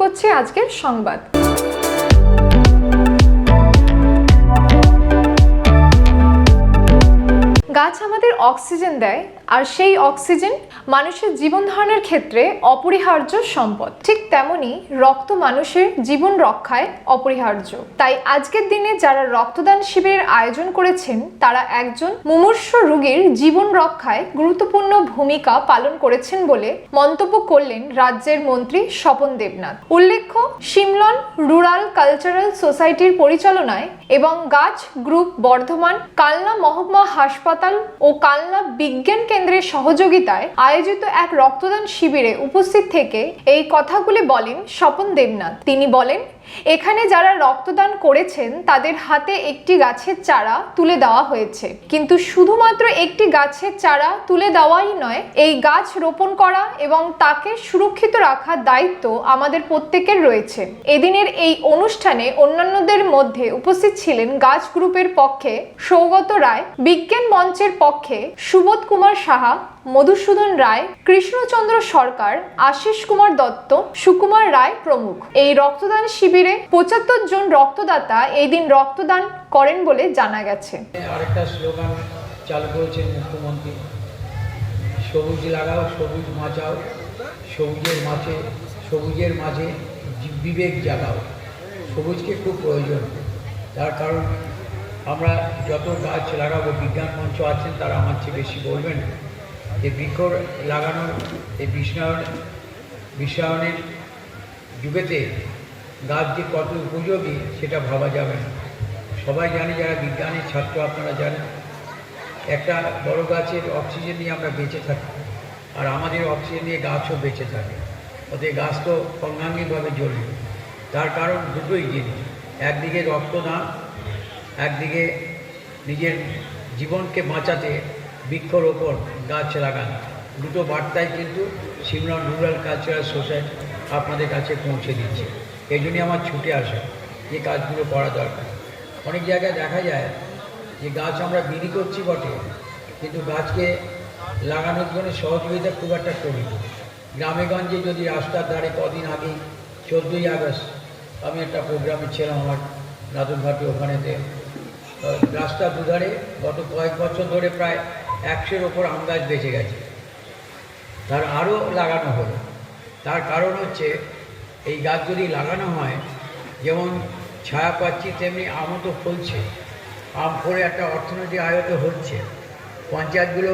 করছি আজকের সংবাদ। গাছ আমাদের অক্সিজেন দেয় আর সেই অক্সিজেন মানুষের জীবন ধারণের ক্ষেত্রে অপরিহার্য সম্পদ। ঠিক তেমনি রক্ত মানুষের জীবন রক্ষায় অপরিহার্য। তাই আজকের দিনে যারা রক্তদান শিবিরের আয়োজন করেছেন, তারা একজন মুমূর্ষ রোগীর জীবন রক্ষায় গুরুত্বপূর্ণ ভূমিকা পালন করেছেন বলে মন্তব্য করলেন রাজ্যের মন্ত্রী স্বপন দেবনাথ। উল্লেখ্য সিমলন রুরাল কালচারাল সোসাইটির পরিচালনায় এবং গাছ গ্রুপ বর্ধমান, কালনা মহকুমা হাসপাতাল ও কালনা বিজ্ঞান কেন্দ্রের সহযোগিতায় আয়োজিত এক রক্তদান শিবিরে উপস্থিত থেকে এই কথাগুলি বলেন স্বপন দেবনাথ। তিনি বলেন এখানে যারা রক্তদান করেছেন, তাদের হাতে একটি গাছের চারা তুলে দেওয়া হয়েছে। কিন্তু শুধুমাত্র একটি গাছের চারা তুলে দেওয়াই নয়, এই গাছ রোপণ করা এবং তাকে সুরক্ষিত রাখার দায়িত্ব আমাদের প্রত্যেকের রয়েছে। এদিনের এই অনুষ্ঠানে অন্যান্যদের মধ্যে উপস্থিত ছিলেন গাছ গ্রুপের পক্ষে সৌগত রায়, বিজ্ঞান মঞ্চের পক্ষে সুবোধ কুমার সাহা, মধুসূদন রায়, কৃষ্ণচন্দ্র সরকার, আশিস কুমার দত্ত, সুকুমার রায় প্রমুখ। এই রক্তদান শিবিরে পঁচাত্তর জন রক্তদাতা এই দিন রক্তদান করেন বলে জানা গেছে। আরেকটা স্লোগান চালু করেছেন মুখ্যমন্ত্রী। সবুজ লাগাও, সবুজ বাঁচাও সবুজের মাঝে সবুজের মাঝে বিবেক জাগাও। সবুজকে খুব প্রয়োজন। তার কারণ আমরা যত গাছ লাগাবো, বিজ্ঞান মঞ্চ আছেন তারা আমার চেয়ে বেশি বলবেন। যে বৃক্ষ লাগানোর, এই বিশ্বায়ন বিশ্বায়নের যুগেতে গাছ যে কত উপযোগী, সেটা ভাবা যাবে না। সবাই জানে যারা বিজ্ঞানের ছাত্র, আপনারা জানেন। একটা বড় গাছের অক্সিজেন নিয়ে আমরা বেঁচে থাকি, আর আমাদের অক্সিজেন নিয়ে গাছও বেঁচে থাকে। ওতে গাছ তো অঙ্গাঙ্গিকভাবে জড়িত। তার কারণ দুটোই জিনিস। একদিকে রক্তদান, একদিকে নিজের জীবনকে বাঁচাতে বৃক্ষরোপণ, গাছ লাগানো। দুটো বার্তাই কিন্তু সিমরন রুরাল কালচারাল সোসাইটি আপনাদের কাছে পৌঁছে দিচ্ছে। এই জন্যই আমার ছুটে আসা। যে কাজগুলো করা দরকার। অনেক জায়গায় দেখা যায় যে গাছ আমরা বিলি করছি বটে, কিন্তু গাছকে লাগানোর জন্য সহযোগিতা খুব একটা করি না। গ্রামে গঞ্জে যদি রাস্তার ধারে কদিন আগে, চোদ্দোই আগস্ট, আমি একটা প্রোগ্রামে ছিলাম আমার নাদুরঘাটে ওখানেতে। রাস্তার দুধারে গত কয়েক বছর ধরে প্রায় একশোর ওপর আম গাছ বেঁচে গেছে। তার আরও লাগানো হলো। তার কারণ হচ্ছে এই গাছ যদি লাগানো হয়, যেমন ছায়া পাচ্ছি তেমনি আমও তো ফলছে। আম ফলে একটা অর্থনৈতিক আয়ত হচ্ছে। পঞ্চায়েতগুলো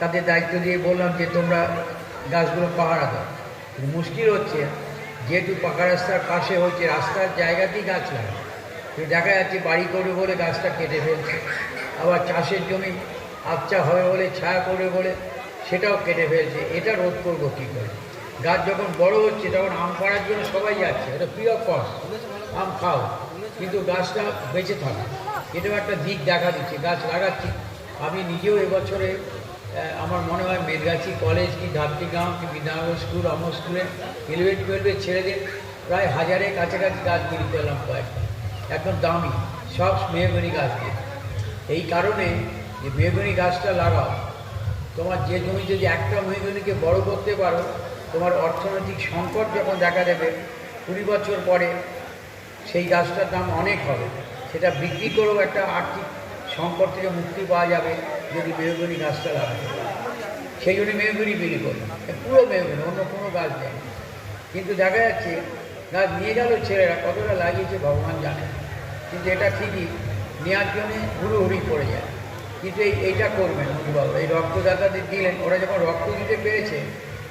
তাদের দায়িত্ব দিয়ে বললাম যে, তোমরা গাছগুলো পাহারা দাও। মুশকিল হচ্ছে, যেহেতু পাকা রাস্তার পাশে হচ্ছে, রাস্তার জায়গাতেই গাছ লাগায় কিন্তু দেখা যাচ্ছে, বাড়ি করবে বলে গাছটা কেটে ফেলছে। আবার চাষের জমি আবচা হবে বলে, ছায়া করবে বলে, সেটাও কেটে ফেলছে। এটা রোধ করব কী করে? গাছ যখন বড় হচ্ছে, তখন আম পাড়ার জন্য সবাই যাচ্ছে। এটা অফ কস্ট আম খাও। কিন্তু গাছটা বেঁচে থাকে। এটাও একটা দিক দেখা দিচ্ছে। গাছ লাগাচ্ছি। আমি নিজেও এবছরে আমার মনে হয় মেদগাছি কলেজ কি ধাত্রিগাঁও কি বিদ্যানগর স্কুল, অমর স্কুলে ইলেভেন টুয়েলভের ছেলেদের প্রায় হাজারের কাছাকাছি গাছ বিলি করলাম কয়েকটা। একদম দামি। সব মেহগনি গাছ দিয়ে। এই কারণে যে মেহগনি গাছটা লাগাও, তোমার যে জমি যদি একটা মেহগনিকে বড় করতে পারো তোমার অর্থনৈতিক সংকট যখন দেখা দেবে, কুড়ি বছর পরে সেই গাছটার দাম অনেক হবে। সেটা বিক্রি করেও একটা আর্থিক সংকট থেকে মুক্তি পাওয়া যাবে যদি মেহগনি গাছটা পারো। সেই জন্য মেহগনি করলাম এ পুরো মেহগনি, অন্য কোনো গাছ নেই। কিন্তু দেখা যাচ্ছে, গাছ নিয়ে গেল ছেলেরা, কতটা লাগিয়েছে ভগবান জানে। কিন্তু এটা ঠিকই নেওয়ার জন্যে হুড়োহুড়ি পড়ে যায়। কিন্তু এইটা করবেন মধুবাবু এই রক্তদাতাদের দিলেন, ওরা যখন রক্ত দিতে পেরেছে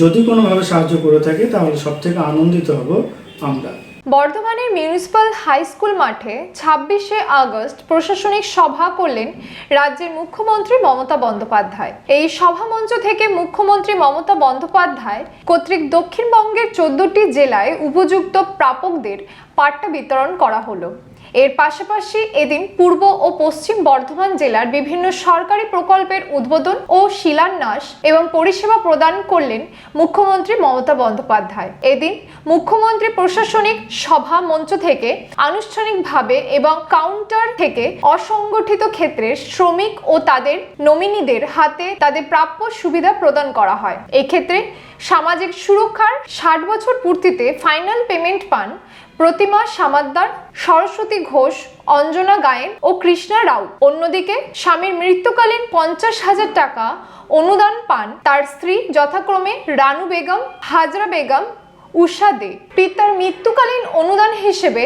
যদি কোনোভাবে সাহায্য করে থাকে, তাহলে সব থেকে আনন্দিত হব আমরা। বর্ধমানের মিউনিসিপ্যাল হাই স্কুল মাঠে ছাব্বিশে আগস্ট প্রশাসনিক সভা করলেন রাজ্যের মুখ্যমন্ত্রী মমতা বন্দ্যোপাধ্যায়। এই সভামঞ্চ থেকে মুখ্যমন্ত্রী মমতা বন্দ্যোপাধ্যায় কর্তৃক দক্ষিণবঙ্গের চোদ্দটি জেলায় উপযুক্ত প্রাপকদের পাট্টা বিতরণ করা হলো। এর পাশাপাশি এদিন পূর্ব ও পশ্চিম বর্ধমান জেলার বিভিন্ন সরকারি প্রকল্পের উদ্বোধন ও শিলান্যাস এবং পরিষেবা প্রদান করলেন মুখ্যমন্ত্রী মমতা বন্দ্যোপাধ্যায়। এদিন মুখ্যমন্ত্রী প্রশাসনিক সভা মঞ্চ থেকে আনুষ্ঠানিকভাবে এবং কাউন্টার থেকে অসংগঠিত ক্ষেত্রের শ্রমিক ও তাদের নমিনিদের হাতে তাদের প্রাপ্য সুবিধা প্রদান করা হয়। এক্ষেত্রে সামাজিক সুরক্ষার ষাট বছর পূর্তিতে ফাইনাল পেমেন্ট পান প্রতিমা সামাদ্দার, সরস্বতী ঘোষ, অঞ্জনা গায়েন ও কৃষ্ণা রাউত অন্যদিকে স্বামীর মৃত্যুকালীন পঞ্চাশ হাজার টাকা অনুদান পান তার স্ত্রী যথাক্রমে রানু বেগম, হাজরা বেগম, উষা দে। পিতার মৃত্যুকালীন অনুদান হিসেবে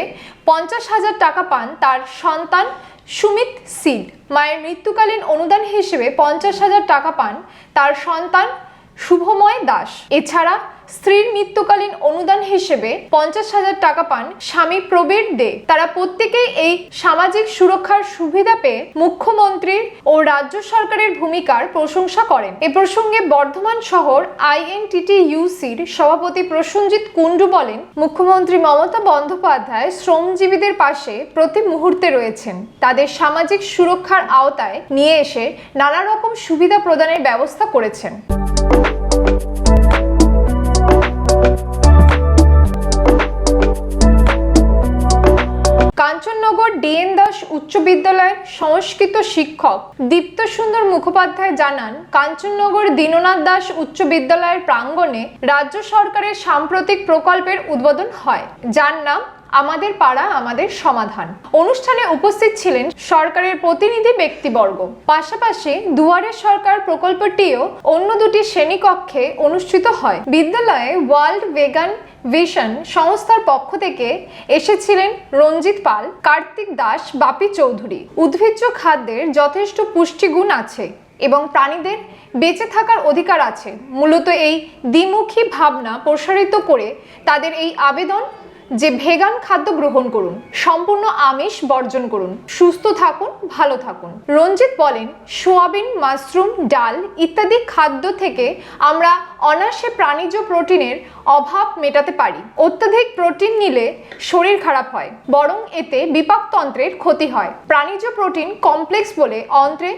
পঞ্চাশ হাজার টাকা পান তার সন্তান সুমিত সিড মায়ের মৃত্যুকালীন অনুদান হিসেবে পঞ্চাশ হাজার টাকা পান তার সন্তান শুভময় দাস। এছাড়া স্ত্রীর মৃত্যুকালীন অনুদান হিসেবে পঞ্চাশ হাজার টাকা পান স্বামী প্রবীর দে। তারা প্রত্যেকেই এই সামাজিক সুরক্ষার সুবিধা পেয়ে মুখ্যমন্ত্রীর ও রাজ্য সরকারের ভূমিকার প্রশংসা করেন। এ প্রসঙ্গে বর্ধমান শহর আইএনটিটি ইউসির সভাপতি প্রসঞ্জিৎ কুণ্ডু বলেন, মুখ্যমন্ত্রী মমতা বন্দ্যোপাধ্যায় শ্রমজীবীদের পাশে প্রতি মুহূর্তে রয়েছেন। তাদের সামাজিক সুরক্ষার আওতায় নিয়ে এসে নানা রকম সুবিধা প্রদানের ব্যবস্থা করেছেন। কাঞ্চননগর ডিএন দাস উচ্চ বিদ্যালয়ের সংস্কৃত শিক্ষক দীপ্ত সুন্দর মুখোপাধ্যায় জানান, কাঞ্চননগর দীননাথ দাস উচ্চ বিদ্যালয়ের প্রাঙ্গণে রাজ্য সরকারের সাম্প্রতিক প্রকল্পের উদ্বোধন হয়, যার নাম আমাদের পাড়া, আমাদের সমাধান। অনুষ্ঠানে উপস্থিত ছিলেন সরকারের প্রতিনিধি ব্যক্তিবর্গ। পাশাপাশি দুয়ারে সরকার প্রকল্পটিও অন্য দুটি শ্রেণীকক্ষে অনুষ্ঠিত হয়। বিদ্যালয়ে ওয়ার্ল্ড ভেগান ভিশন সংস্থার পক্ষ থেকে এসেছিলেন রঞ্জিত পাল, কার্তিক দাস, বাপি চৌধুরী। উদ্ভিজ্জ খাদ্যের যথেষ্ট পুষ্টিগুণ আছে এবং প্রাণীদের বেঁচে থাকার অধিকার আছে। মূলত এই দ্বিমুখী ভাবনা প্রসারিত করে তাদের এই আবেদন যে ভেগান খাদ্য গ্রহণ করুন, সম্পূর্ণ আমিষ বর্জন করুন, সুস্থ থাকুন, ভালো থাকুন। রঞ্জিত বলেন, সোয়াবিন, মাশরুম, ডাল ইত্যাদি খাদ্য থেকে আমরা অনায়াসে প্রাণীজ প্রোটিনের অভাব মেটাতে পারি। অত্যাধিক প্রোটিন নিলে শরীর খারাপ হয়, বরং এতে বিপাকতন্ত্রের ক্ষতি হয়। প্রাণীজ প্রোটিন কমপ্লেক্স বলে অন্ত্রে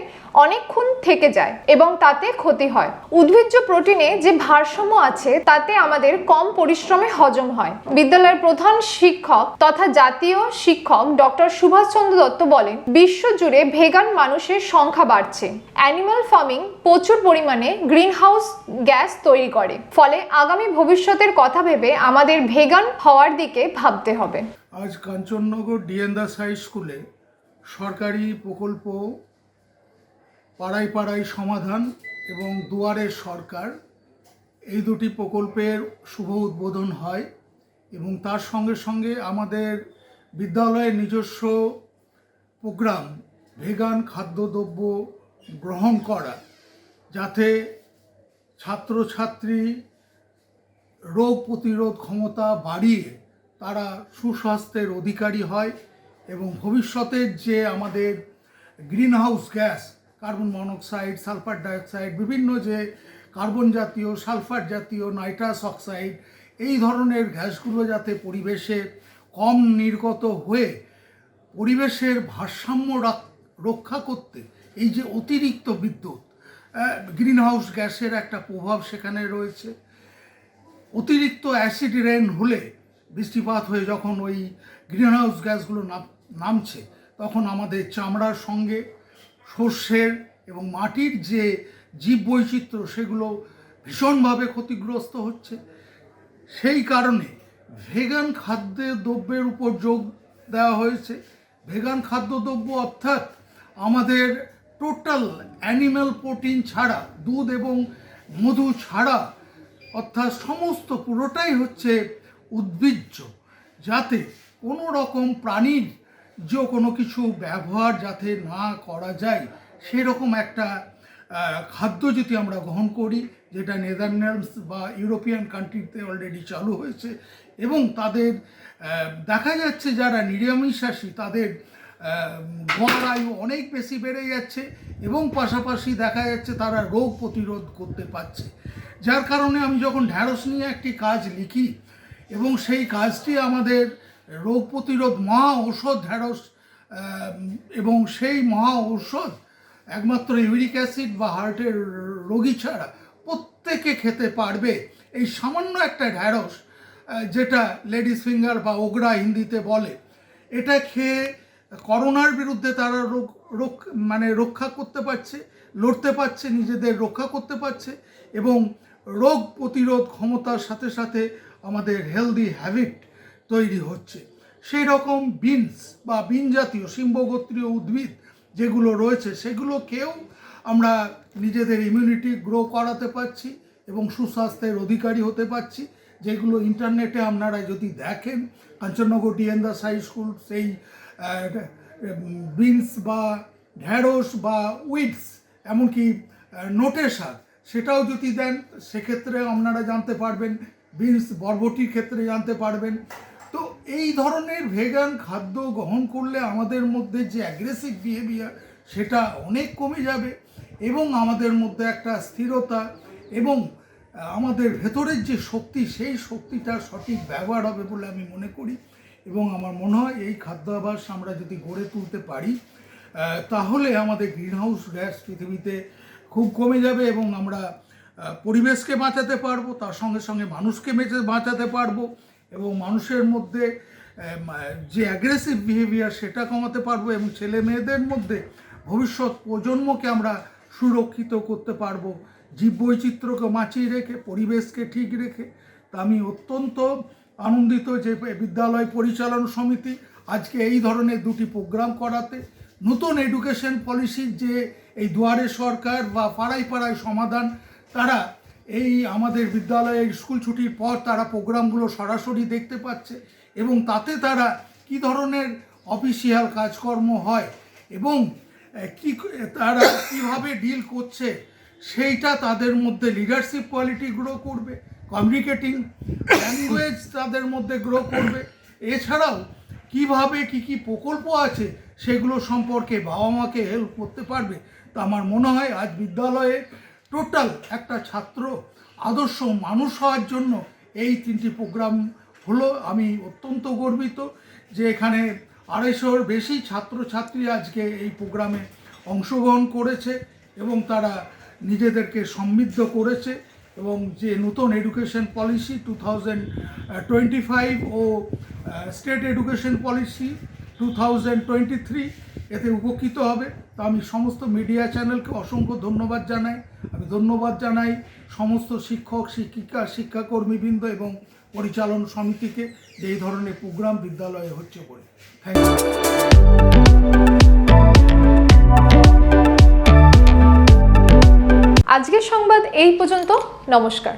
অনেকক্ষণ থেকে যায় এবং তাতে ক্ষতি হয়। উদ্ভিজ্জ প্রোটিনে যে ভারসাম্য আছে, তাতে আমাদের কম পরিশ্রমে হজম হয়। বিদ্যালয়ের প্রধান শিক্ষক তথা জাতীয় শিক্ষক ডক্টর সুভাষচন্দ্র দত্ত বলেন, বিশ্বজুড়ে ভেগান মানুষের সংখ্যা বাড়ছে। অ্যানিমাল ফার্মিং প্রচুর পরিমাণে গ্রিন হাউস গ্যাস তৈরি করে। ফলে আগামী ভবিষ্যতের কথা ভেবে আমাদের ভেগান হওয়ার দিকে ভাবতে হবে। আজ কাঞ্চননগর ডিএন দাস হাই স্কুলে সরকারি প্রকল্প পাড়ায় পাড়ায় সমাধান এবং দুয়ারের সরকার এই দুটি প্রকল্পের শুভ উদ্বোধন হয়। এবং তার সঙ্গে সঙ্গে আমাদের বিদ্যালয়ের নিজস্ব প্রোগ্রাম, ভেগান খাদ্যদ্রব্য গ্রহণ করা, যাতে ছাত্রছাত্রী রোগ প্রতিরোধ ক্ষমতা বাড়িয়ে তারা সুস্বাস্থ্যের অধিকারী হয় এবং ভবিষ্যতের যে আমাদের green house gas, carbon monoxide, sulphur dioxide, বিভিন্ন যে কার্বন জাতীয়, সালফার জাতীয়, নাইট্রাস অক্সাইড এই ধরনের গ্যাসগুলো যাতে পরিবেশে কম নির্গত হয়ে পরিবেশের ভারসাম্য রক্ষা করতে এই যে অতিরিক্ত বিদ্যুৎ গ্রিন হাউস গ্যাসের একটা প্রভাব সেখানে রয়েছে। অতিরিক্ত অ্যাসিড রেন হলে বৃষ্টিপাত হয়ে যখন ওই গ্রিনহাউস গ্যাসগুলো নাম- নামছে, তখন আমাদের চামড়ার সঙ্গে শস্যের এবং মাটির যে জীববৈচিত্র্য সেগুলো ভীষণভাবে ক্ষতিগ্রস্ত হচ্ছে। সেই কারণে ভেগান খাদ্য দ্রব্যের উপর যোগ দেওয়া হয়েছে। ভেগান খাদ্যদ্রব্য অর্থাৎ আমাদের টোটাল অ্যানিম্যাল প্রোটিন ছাড়া, দুধ এবং মধু ছাড়া, অর্থাৎ সমস্ত পুরোটাই হচ্ছে উদ্ভিজ্জ, যাতে কোনো রকম প্রাণীর যে কোনো কিছু ব্যবহার যাতে না করা যায়, সেরকম একটা খাদ্য যদি আমরা গ্রহণ করি, যেটা নেদারল্যান্ডস বা ইউরোপিয়ান কান্ট্রিতে অলরেডি চালু হয়েছে এবং তাদের দেখা যাচ্ছে যারা নিরামিষাসী তাদের গড় আয়ু অনেক বেশি বেড়ে যাচ্ছে এবং পাশাপাশি দেখা যাচ্ছে তারা রোগ প্রতিরোধ করতে পারছে। যার কারণে আমি যখন ঢ্যাঁড়স নিয়ে একটি কাজ লিখি এবং সেই কাজটি আমাদের রোগ প্রতিরোধ মহা ঔষধ ঢ্যাঁড়স এবং সেই মহা ঔষধ একমাত্র ইউরিক অ্যাসিড বা হার্টের রোগী ছাড়া প্রত্যেকে খেতে পারবে। এই সামান্য একটা ঢ্যাঁড়স যেটা লেডিস ফিঙ্গার বা ওগরা হিন্দিতে বলে, এটা খেয়ে করোনার বিরুদ্ধে তারা রোগ রোগ মানে রক্ষা করতে পারছে, লড়তে পারছে, নিজেদের রক্ষা করতে পারছে এবং রোগ প্রতিরোধ ক্ষমতার সাথে সাথে আমাদের হেলদি হ্যাবিট তৈরি হচ্ছে। সেই রকম বিনস বা বিন জাতীয় সিম্বগোত্রীয় উদ্ভিদ যেগুলো রয়েছে সেগুলোকেও আমরা নিজেদের ইমিউনিটি গ্রো করাতে পারছি এবং সুস্বাস্থ্যের অধিকারী হতে পারছি। যেগুলো ইন্টারনেটে আপনারা যদি দেখেন কাঞ্চননগর ডিএনদা হাই স্কুল সেই বিনস বা ঢ্যাঁড়স বা উইডস এমনকি আহ, নোটে শাক সেটাও যদি দেন সেক্ষেত্রে আপনারা জানতে পারবেন বিনস বরবটির ক্ষেত্রে জানতে পারবেন। তো এই ধরনের ভেগান খাদ্য গ্রহণ করলে আমাদের মধ্যে যে অ্যাগ্রেসিভ বিহেভিয়ার সেটা অনেক কমে যাবে এবং আমাদের মধ্যে একটা স্থিরতা এবং আমাদের ভেতরের যে শক্তি, সেই শক্তিটার সঠিক ব্যবহার হবে বলে আমি মনে করি এবং আমার মনে হয় এই খাদ্যাভাস আমরা যদি গড়ে তুলতে পারি তাহলে আমাদের গ্রিনহাউস গ্যাস পৃথিবীতে খুব কমে যাবে এবং আমরা পরিবেশকে বাঁচাতে পারব, তার সঙ্গে সঙ্গে মানুষকে বেঁচে বাঁচাতে পারব। এবং মানুষের মধ্যে যে অ্যাগ্রেসিভ বিহেভিয়ার সেটা কমাতে পারব এবং ছেলে মেয়েদের মধ্যে ভবিষ্যৎ প্রজন্মকে আমরা সুরক্ষিত করতে পারব। জীববৈচিত্র্যকে বাঁচিয়ে রেখে, পরিবেশকে ঠিক রেখে। তা আমি অত্যন্ত আনন্দিত যে বিদ্যালয় পরিচালনা সমিতি আজকে এই ধরনের দুটি প্রোগ্রাম করাতে, নতুন এডুকেশন পলিসির যে এই দুয়ারে সরকার বা পাড়ায় পাড়ায় সমাধান, তারা এই আমাদের বিদ্যালয়ে স্কুল ছুটির পর তারা প্রোগ্রামগুলো সরাসরি দেখতে পাচ্ছে এবং তাতে তারা কি ধরনের অফিসিয়াল কাজকর্ম হয় এবং কি তারা কীভাবে ডিল করছে সেইটা তাদের মধ্যে লিডারশিপ কোয়ালিটি গ্রো করবে কমিউনিকেটিং ল্যাঙ্গুয়েজ তাদের মধ্যে গ্রো করবে। এছাড়াও কীভাবে কি কি প্রকল্প আছে সেগুলো সম্পর্কে বাবা মাকে হেল্প করতে পারবে তা আমার মনে হয় আজ বিদ্যালয়ে টোটাল একটা ছাত্র আদর্শ মানুষ হওয়ার জন্য এই তিনটি প্রোগ্রাম হলো। আমি অত্যন্ত গর্বিত যে এখানে আড়াইশোর বেশি ছাত্রছাত্রী আজকে এই প্রোগ্রামে অংশগ্রহণ করেছে এবং তারা নিজেদেরকে সমৃদ্ধ করেছে এবং যে নতুন education policy two thousand twenty five ও state education policy two thousand twenty three এতে উপকৃত হবে। তা আমি সমস্ত মিডিয়া চ্যানেলকে অসংখ্য ধন্যবাদ জানাই। আমি ধন্যবাদ জানাই সমস্ত শিক্ষক, শিক্ষিকা, শিক্ষাকর্মীবৃন্দ এবং পরিচালন সমিতিকে এই ধরনের প্রোগ্রাম বিদ্যালয়ে হচ্ছে বলে। থ্যাংক ইউ আজকের সংবাদ এই পর্যন্ত। নমস্কার।